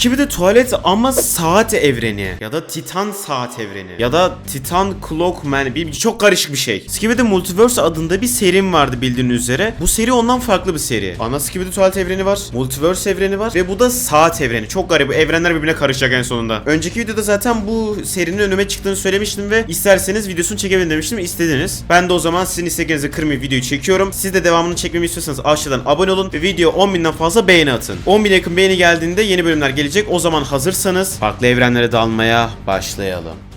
Skibidi tuvalet ama saat evreni ya da Titan saat evreni ya da Titan Clockman bir çok karışık bir şey. Skibidi Multiverse adında bir serim vardı bildiğiniz üzere. Bu seri ondan farklı bir seri. Ana Skibidi tuvalet evreni var, Multiverse evreni var ve bu da saat evreni. Çok garip. Evrenler birbirine karışacak en sonunda. Önceki videoda zaten bu serinin önüme çıktığını söylemiştim ve isterseniz videosunu çekebilirim demiştim. İstediniz. Ben de o zaman sizin isteklerinizi kırmayıp videoyu çekiyorum. Siz de devamını çekmemi istiyorsanız aşağıdan abone olun ve video 10.000'den fazla beğeni atın. 10.000 yakın beğeni geldiğinde yeni bölümler gelecek. O zaman hazırsanız farklı evrenlere dalmaya başlayalım.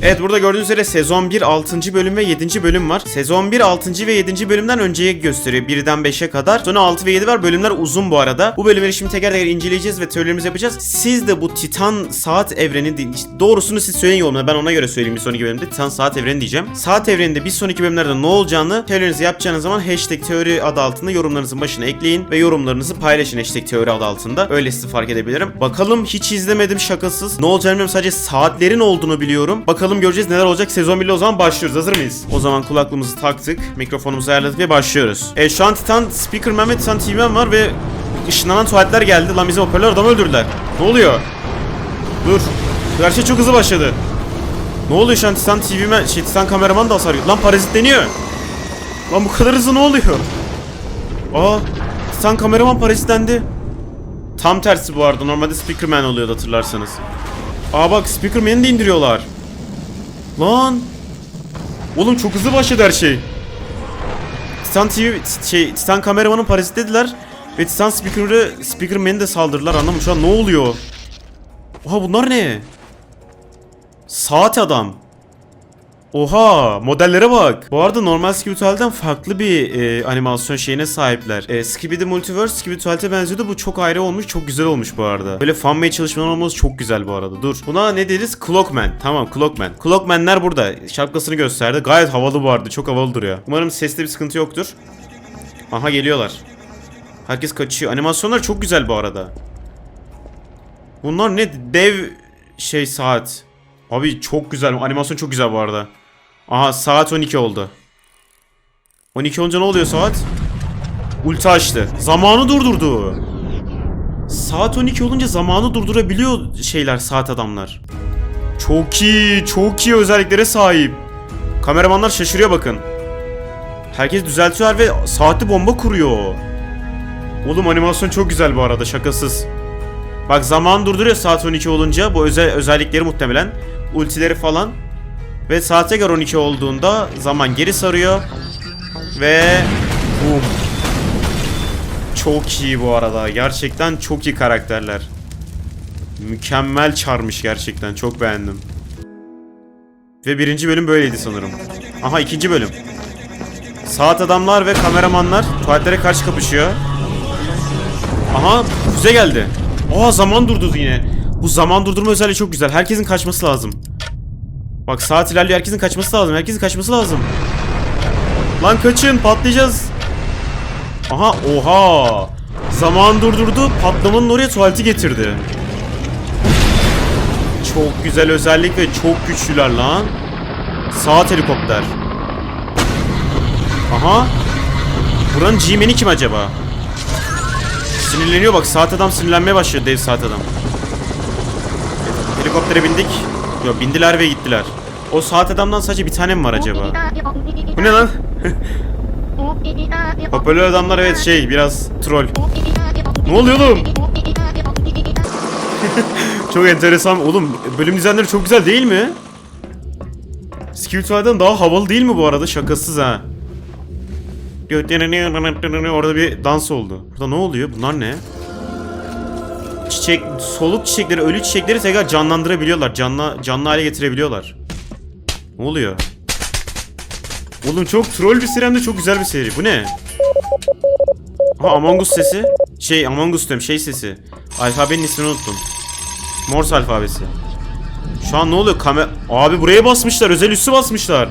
Evet burada gördüğünüz üzere sezon 1 6. bölüm ve 7. bölüm var. Sezon 1 6. ve 7. bölümden önceye gösteriyor. 1'den 5'e kadar. Sonra 6 ve 7 var. Bölümler uzun bu arada. Bu bölümleri şimdi teker teker inceleyeceğiz ve teorilerimizi yapacağız. Siz de bu Titan saat evreni doğrusunu siz söyleyin yorumlara. Ben ona göre söyleyeyim bir sonraki bölümde. Titan saat evreni diyeceğim. Saat evreninde bir sonraki bölümlerde ne olacağını teorilerinizi yapacağınız zaman hashtag teori adı altında yorumlarınızın başına ekleyin ve yorumlarınızı paylaşın hashtag teori adı altında. Öyle sizi fark edebilirim. Bakalım hiç izlemedim şakasız. Ne olacağını bilmiyorum. Sadece saatlerin olduğunu biliyorum. Bakalım göreceğiz neler olacak. Sezon 1'le o zaman başlıyoruz. Hazır mıyız? O zaman kulaklığımızı taktık. Mikrofonumuzu ayarladık ve başlıyoruz. E, şu an Titan Speakerman ve Titan TV'm var ve ışınlanan tuvaletler geldi. Lan bizim hoparlör adamı öldürdüler. Ne oluyor? Dur. Her şey çok hızlı başladı. Ne oluyor şu an Titan TV'me, şey Titan kameraman da hasar yiyor. Lan parazitleniyor. Lan bu kadar hızlı ne oluyor? Aa, Titan kameraman parazitlendi. Tam tersi bu arada. Normalde Speakerman oluyordu hatırlarsanız. Aa bak Speakerman'i de indiriyorlar. Lan. Oğlum çok hızlı başladı her şey. Titan TV şey Titan kameramanın parazitlediler ve Titan Speaker'ı Speakerman'i de saldırdılar. Anlamadım şu an ne oluyor? Oha bunlar ne? Saat adam. Oha modellere bak. Bu arada normal Skibidi Tuvalet'ten farklı bir e, animasyon şeyine sahipler. E, Skibidi Multiverse Skibidi Tuvalet'e benziyordu. Bu çok ayrı olmuş. Çok güzel olmuş bu arada. Böyle fanmade çalışmalar olması çok güzel bu arada. Dur. Buna ne deriz? Clockman. Tamam Clockman. Clockman'ler burada. Şapkasını gösterdi. Gayet havalı bu arada. Çok havalı duruyor. Umarım seste bir sıkıntı yoktur. Aha geliyorlar. Herkes kaçıyor. Animasyonlar çok güzel bu arada. Bunlar ne? Dev şey saat. Abi çok güzel. Animasyon çok güzel bu arada. Aha saat 12 oldu. 12 olunca ne oluyor saat? Ulti açtı. Zamanı durdurdu. Saat 12 olunca zamanı durdurabiliyor şeyler saat adamlar. Çok iyi, çok iyi özelliklere sahip. Kameramanlar şaşırıyor bakın. Herkes düzeltiyor ve saatli bomba kuruyor. Oğlum animasyon çok güzel bu arada şakasız. Bak zaman durduruyor saat 12 olunca bu özel özellikleri muhtemelen. Ultileri falan. Ve saate göre 12 olduğunda zaman geri sarıyor. Ve Boom. Çok iyi bu arada. Gerçekten çok iyi karakterler. Mükemmel çarmış gerçekten. Çok beğendim. Ve birinci bölüm böyleydi sanırım. Aha ikinci bölüm. Saat adamlar ve kameramanlar tuvaletlere karşı kapışıyor. Aha füze geldi. Aa zaman durdurdu yine. Bu zaman durdurma özelliği çok güzel. Herkesin kaçması lazım. Bak saat ilerliyor. Herkesin kaçması lazım. Herkesin kaçması lazım. Lan kaçın patlayacağız. Aha oha. Zaman durdurdu. Patlamanın oraya tuvaleti getirdi. Çok güzel özellik ve çok güçlüler lan. Saat helikopter. Aha. Buranın G-Man'i kim acaba? Sinirleniyor bak saat adam sinirlenmeye başlıyor dev saat adam. Helikoptere bindik. Yok bindiler ve gittiler. O saat adamdan sadece bir tane mi var acaba? Bu ne lan? Hoparlör adamlar evet şey biraz troll. Ne oluyor oğlum? Çok enteresan. Oğlum bölüm dizenleri çok güzel değil mi? Skilltoy'dan daha havalı değil mi bu arada? Şakasız ha. Orada bir dans oldu. Burada ne oluyor? Bunlar ne? Çiçek, soluk çiçekleri, ölü çiçekleri tekrar canlandırabiliyorlar. Canlı, canlı hale getirebiliyorlar. Ne oluyor? Oğlum çok troll bir seri hem de çok güzel bir seri. Bu ne? Aha Among Us sesi. Şey Among Us diyorum şey sesi. Alfabenin ismini unuttum. Morse alfabesi. Şu an ne oluyor? Kamer... Abi buraya basmışlar. Özel üssü basmışlar.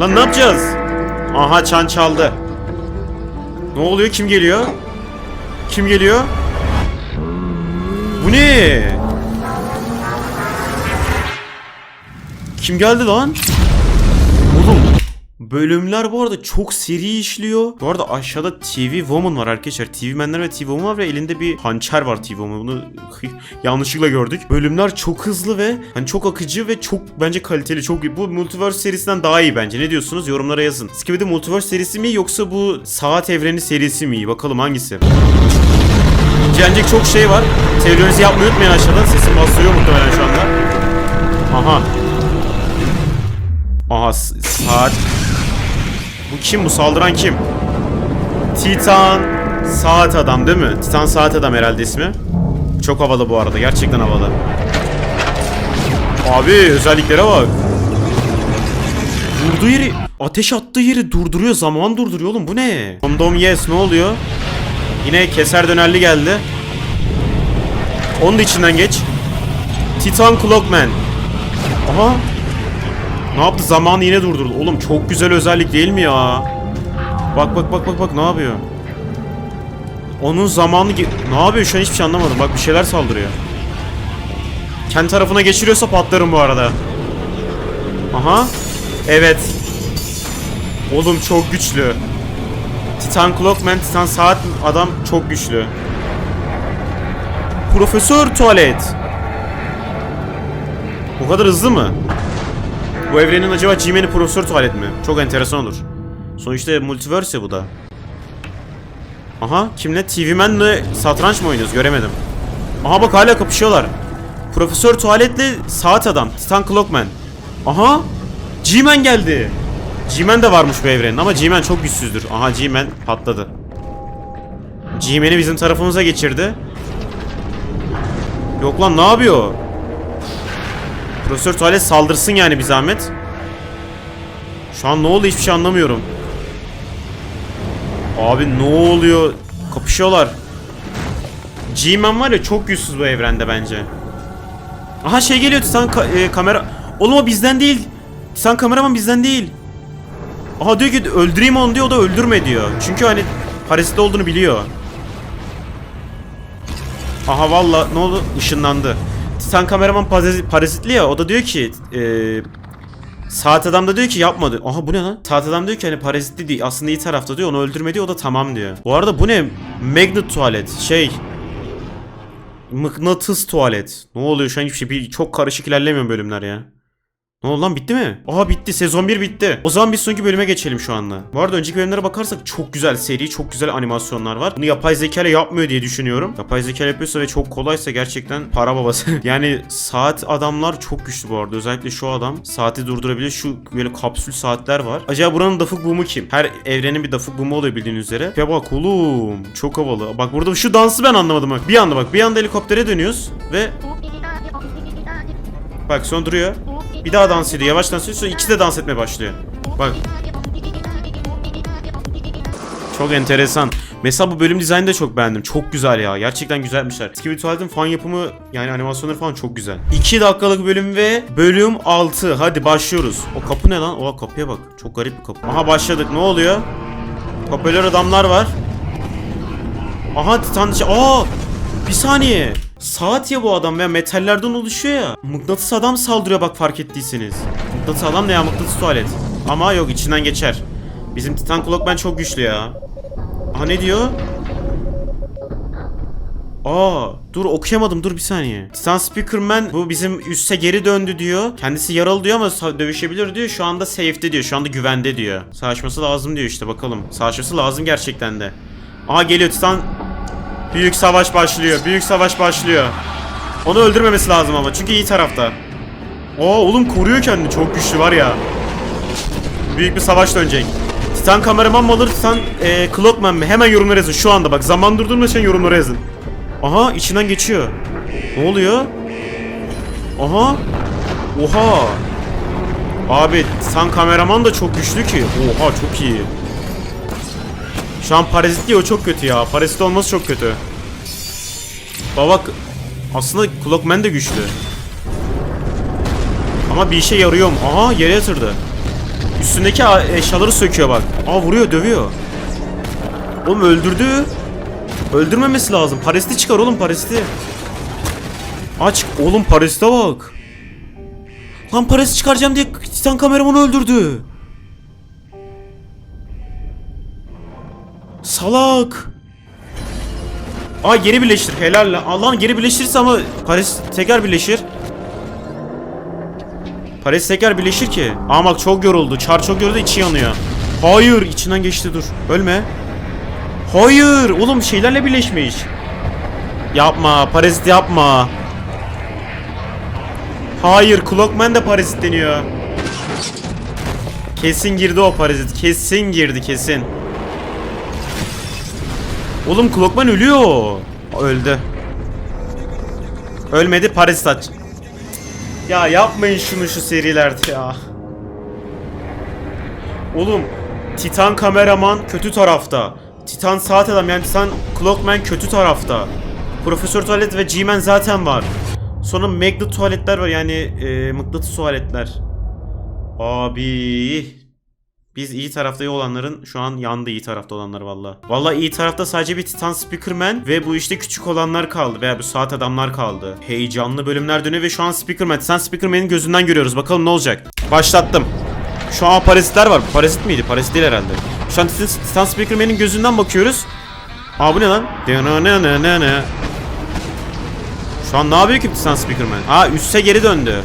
Lan ne yapacağız? Aha çan çaldı. Ne oluyor? Kim geliyor? Kim geliyor? Bu ne? Kim geldi lan? Oğlum Bölümler bu arada çok seri işliyor. Bu arada aşağıda TV Woman var arkadaşlar. TV Menler ve TV Woman var ve elinde bir hançer var TV Woman. Bunu yanlışlıkla gördük. Bölümler çok hızlı ve hani çok akıcı ve çok bence kaliteli. Çok iyi. Bu Multiverse serisinden daha iyi bence. Ne diyorsunuz? Yorumlara yazın. Skibidi Multiverse serisi mi yoksa bu Saat Evreni serisi mi? Bakalım hangisi? İncelenecek çok şey var. Teorinizi yapmayı unutmayın aşağıdan. Sesim bastırıyor muhtemelen şu anda. Aha. Aha saat. Bu kim? Bu saldıran kim? Titan Saat Adam değil mi? Titan Saat Adam herhalde ismi. Çok havalı bu arada. Gerçekten havalı. Abi özelliklere bak. Vurduğu yeri, ateş attığı yeri durduruyor. Zaman durduruyor oğlum. Bu ne? Kondom yes ne oluyor? Yine keser dönerli geldi. Onun da içinden geç. Titan Clockman. Aha. Ne yaptı? Zamanı yine durdurdu. Oğlum çok güzel özellik değil mi ya? Bak bak bak bak bak ne yapıyor? Onun zamanı... Ne yapıyor şu an hiçbir şey anlamadım. Bak bir şeyler saldırıyor. Kendi tarafına geçiriyorsa patlarım bu arada. Aha. Evet. Oğlum çok güçlü. Titan Clockman, Titan Saat adam çok güçlü. Profesör Tuvalet. Bu kadar hızlı mı? Bu evrenin acaba G-Man'i Profesör Tuvalet mi? Çok enteresan olur. Sonuçta multiverse bu da. Aha kimle? TV Man'le satranç mı oynuyoruz? Göremedim. Aha bak hala kapışıyorlar. Profesör Tuvalet'le Saat Adam. Titan Clockman. Aha. G-Man geldi. G-Man de varmış bu evrenin ama G-Man çok güçsüzdür. Aha G-Man patladı. G-Man'i bizim tarafımıza geçirdi. Yok lan ne yapıyor? Profesör Tuvalet saldırsın yani bir zahmet. Şu an ne oldu hiçbir şey anlamıyorum. Abi ne oluyor? Kapışıyorlar. G-Man var ya çok güçsüz bu evrende bence. Aha şey geliyor Titan ka- e, kamera. Oğlum o bizden değil. Titan kameraman bizden değil. Aha diyor ki öldüreyim onu diyor o da öldürme diyor. Çünkü hani parazit olduğunu biliyor. Aha valla ne oldu? Işınlandı. Titan kameraman parazit, parazitli ya o da diyor ki eee Saat adam da diyor ki yapmadı. Aha bu ne lan? Saat adam diyor ki hani parazitli değil aslında iyi tarafta diyor onu öldürme diyor o da tamam diyor. Bu arada bu ne? Magnet tuvalet şey Mıknatıs tuvalet. Ne oluyor şu an hiçbir şey bir, çok karışık ilerlemiyor bölümler ya. Ne oldu lan bitti mi? Aha bitti sezon 1 bitti. O zaman bir sonraki bölüme geçelim şu anda. Bu arada önceki bölümlere bakarsak çok güzel seri, çok güzel animasyonlar var. Bunu yapay zeka ile yapmıyor diye düşünüyorum. Yapay zeka yapıyorsa ve çok kolaysa gerçekten para babası. yani saat adamlar çok güçlü bu arada. Özellikle şu adam saati durdurabiliyor. Şu böyle kapsül saatler var. Acaba buranın dafuk boomu kim? Her evrenin bir dafuk boomu oluyor bildiğiniz üzere. Ya bak oğlum çok havalı. Bak burada şu dansı ben anlamadım bak. Bir anda bak bir anda helikoptere dönüyoruz ve bak son duruyor. Bir daha dans ediyor. Yavaş dans ediyor. Sonra ikisi de dans etmeye başlıyor. Bak. Çok enteresan. Mesela bu bölüm dizaynını da çok beğendim. Çok güzel ya. Gerçekten güzelmişler. Skibidi Tuvalet'in fan yapımı yani animasyonları falan çok güzel. 2 dakikalık bölüm ve bölüm 6. Hadi başlıyoruz. O kapı ne lan? O kapıya bak. Çok garip bir kapı. Aha başladık. Ne oluyor? Hoparlör adamlar var. Aha titan. Aa! Bir saniye. Saat ya bu adam veya metallerden oluşuyor ya. Mıknatıs adam saldırıyor bak fark ettiyseniz. Mıknatıs adam ne ya mıknatıs tuvalet. Ama yok içinden geçer. Bizim Titan Clockman çok güçlü ya. Aha ne diyor? Aa dur okuyamadım dur bir saniye. Titan Speakerman bu bizim üste geri döndü diyor. Kendisi yaralı diyor ama dövüşebilir diyor. Şu anda safe'de diyor. Şu anda güvende diyor. Savaşması lazım diyor işte bakalım. Savaşması lazım gerçekten de. Aha geliyor Titan Büyük savaş başlıyor. Büyük savaş başlıyor. Onu öldürmemesi lazım ama çünkü iyi tarafta. Oo oğlum koruyor kendini. Çok güçlü var ya. Büyük bir savaş dönecek. Titan kameraman mı alır, Titan e, Clockman mı? Hemen yorumlara yazın şu anda bak. Zaman durdurma için yorumlara yazın. Aha içinden geçiyor. Ne oluyor? Aha. Oha. Abi Titan kameraman da çok güçlü ki. Oha çok iyi. Şu an parazit diye o çok kötü ya. Parazit olması çok kötü. Bak aslında Clockman de güçlü. Ama bir işe yarıyor mu? Aha yere yatırdı. Üstündeki eşyaları söküyor bak. Aa vuruyor dövüyor. Oğlum öldürdü. Öldürmemesi lazım. Paraziti çıkar oğlum paraziti. Aç oğlum parazite bak. Lan parazit çıkaracağım diye Titan kameramanı öldürdü. Salak. Aa geri birleştir helal lan. Allah'ım geri birleştirirse ama Paris tekrar birleşir. Paris tekrar birleşir ki. Ama bak çok yoruldu. Char çok yoruldu içi yanıyor. Hayır içinden geçti dur. Ölme. Hayır oğlum şeylerle birleşmiş. Yapma parazit yapma. Hayır Clockman de parazitleniyor. Kesin girdi o parazit. Kesin girdi kesin. Oğlum Clockman ölüyor. Öldü. Ölmedi parazit aç. Ya yapmayın şunu şu serilerde ya. Oğlum Titan kameraman kötü tarafta. Titan saat adam yani Titan Clockman kötü tarafta. Profesör Tuvalet ve G-Man zaten var. Sonra Magnet tuvaletler var yani e, mıknatıs tuvaletler. Abi. Biz iyi tarafta olanların şu an yandı iyi tarafta olanlar valla. Valla iyi tarafta sadece bir Titan Speakerman ve bu işte küçük olanlar kaldı veya bu saat adamlar kaldı. Heyecanlı bölümler dönüyor ve şu an Speakerman, Titan Speakerman'in gözünden görüyoruz. Bakalım ne olacak. Başlattım. Şu an parazitler var. Parazit miydi? Parazit değil herhalde. Şu an Titan, Titan Speakerman'in gözünden bakıyoruz. Aa bu ne lan? Şu an ne yapıyor ki Titan Speakerman? Aa üste geri döndü.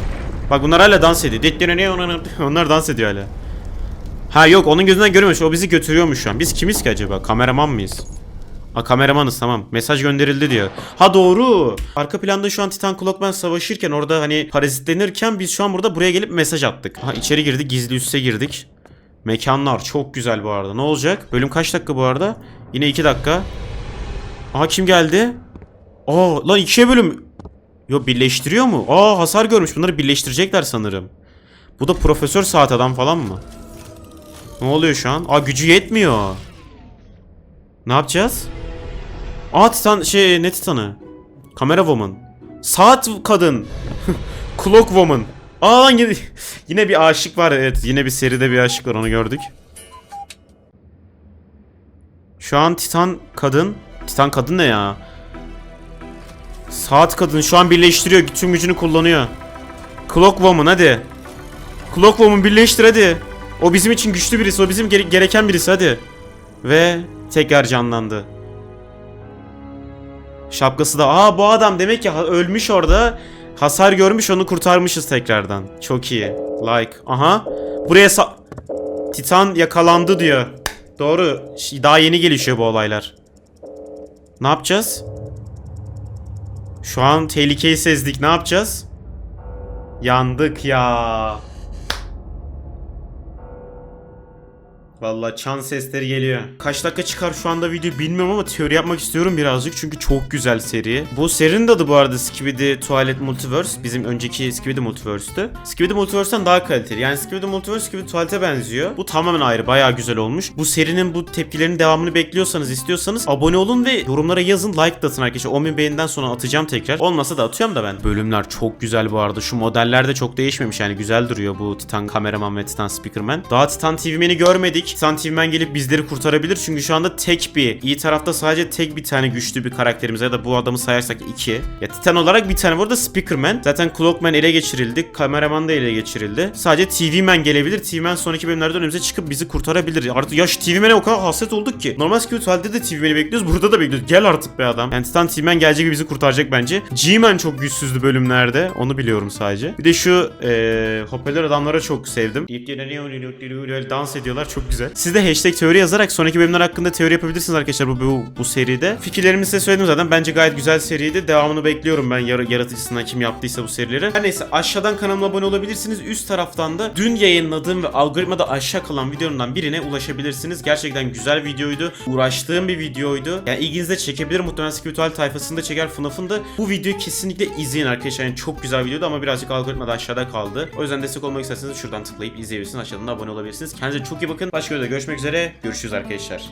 Bak bunlar hala dans ediyor. Onlar dans ediyor hala. Ha yok onun gözünden görmüyormuş. O bizi götürüyormuş şu an. Biz kimiz ki acaba? Kameraman mıyız? Ha kameramanız tamam. Mesaj gönderildi diyor. Ha doğru. Arka planda şu an Titan Clockman savaşırken orada hani parazitlenirken biz şu an burada buraya gelip mesaj attık. Ha içeri girdik. Gizli üste girdik. Mekanlar çok güzel bu arada. Ne olacak? Bölüm kaç dakika bu arada? Yine 2 dakika. Aha kim geldi? Aa lan ikiye bölüm. Yo birleştiriyor mu? Aa hasar görmüş. Bunları birleştirecekler sanırım. Bu da profesör saat adam falan mı? Ne oluyor şu an? Aa gücü yetmiyor. Ne yapacağız? Aa titan şey ne titanı? Kamera woman. Saat kadın. Clock woman. Aa yine, yine bir aşık var evet. Yine bir seride bir aşık var onu gördük. Şu an titan kadın. Titan kadın ne ya? Saat kadın şu an birleştiriyor. Tüm gücünü kullanıyor. Clock woman hadi. Clock woman birleştir hadi. O bizim için güçlü birisi. O bizim gere- gereken birisi hadi. Ve tekrar canlandı. Şapkası da aa bu adam demek ki ölmüş orada. Hasar görmüş onu kurtarmışız tekrardan. Çok iyi. Like. Aha. Buraya sa- Titan yakalandı diyor. Doğru. Daha yeni gelişiyor bu olaylar. Ne yapacağız? Şu an tehlikeyi sezdik. Ne yapacağız? Yandık ya. Vallahi çan sesleri geliyor. Kaç dakika çıkar şu anda video bilmiyorum ama teori yapmak istiyorum birazcık çünkü çok güzel seri. Bu serinin adı bu arada Skibidi Tuvalet Multiverse. Bizim önceki Skibidi Multiverse'tü. Skibidi Multiverse'ten daha kaliteli. Yani Skibidi Multiverse Skibidi Tuvalet'e benziyor. Bu tamamen ayrı. Bayağı güzel olmuş. Bu serinin bu tepkilerin devamını bekliyorsanız, istiyorsanız abone olun ve yorumlara yazın. Like da atın arkadaşlar. 10.000 beğeniden sonra atacağım tekrar. Olmasa da atıyorum da ben. Bölümler çok güzel bu arada. Şu modeller de çok değişmemiş yani güzel duruyor bu Titan Kameraman ve Titan Speakerman. Daha Titan TV Man'i görmedik. Man gelip bizleri kurtarabilir. Çünkü şu anda tek bir, iyi tarafta sadece tek bir tane güçlü bir karakterimiz ya da bu adamı sayarsak iki. Ya Titan olarak bir tane burada Speakerman. Zaten Clockman ele geçirildi. Kameraman da ele geçirildi. Sadece TV Man gelebilir. TV Man sonraki bölümlerde önümüze çıkıp bizi kurtarabilir. Artık ya şu TV Man'e o kadar hasret olduk ki. Normal Secret halde de TV Man'i bekliyoruz. Burada da bekliyoruz. Gel artık be adam. Yani Titan TV Man gelecek ve bizi kurtaracak bence. G-Man çok güçsüzdü bölümlerde. Onu biliyorum sadece. Bir de şu eee hoparlör adamlara çok sevdim. Dans ediyorlar çok güzel. Siz de hashtag teori yazarak sonraki bölümler hakkında teori yapabilirsiniz arkadaşlar bu, bu, bu seride. Fikirlerimi size söyledim zaten. Bence gayet güzel seriydi. Devamını bekliyorum ben yar- yaratıcısından kim yaptıysa bu serileri. Her neyse aşağıdan kanalıma abone olabilirsiniz. Üst taraftan da dün yayınladığım ve algoritmada aşağı kalan videomdan birine ulaşabilirsiniz. Gerçekten güzel videoydu. Uğraştığım bir videoydu. Yani ilginizde çekebilir. Muhtemelen Spiritual tayfasında çeker FNAF'ın da. Bu videoyu kesinlikle izleyin arkadaşlar. Yani çok güzel videoydu ama birazcık algoritmada aşağıda kaldı. O yüzden destek olmak isterseniz şuradan tıklayıp izleyebilirsiniz. Aşağıdan da abone olabilirsiniz. Kendinize çok iyi bakın. Başka videoda görüşmek üzere. Görüşürüz arkadaşlar.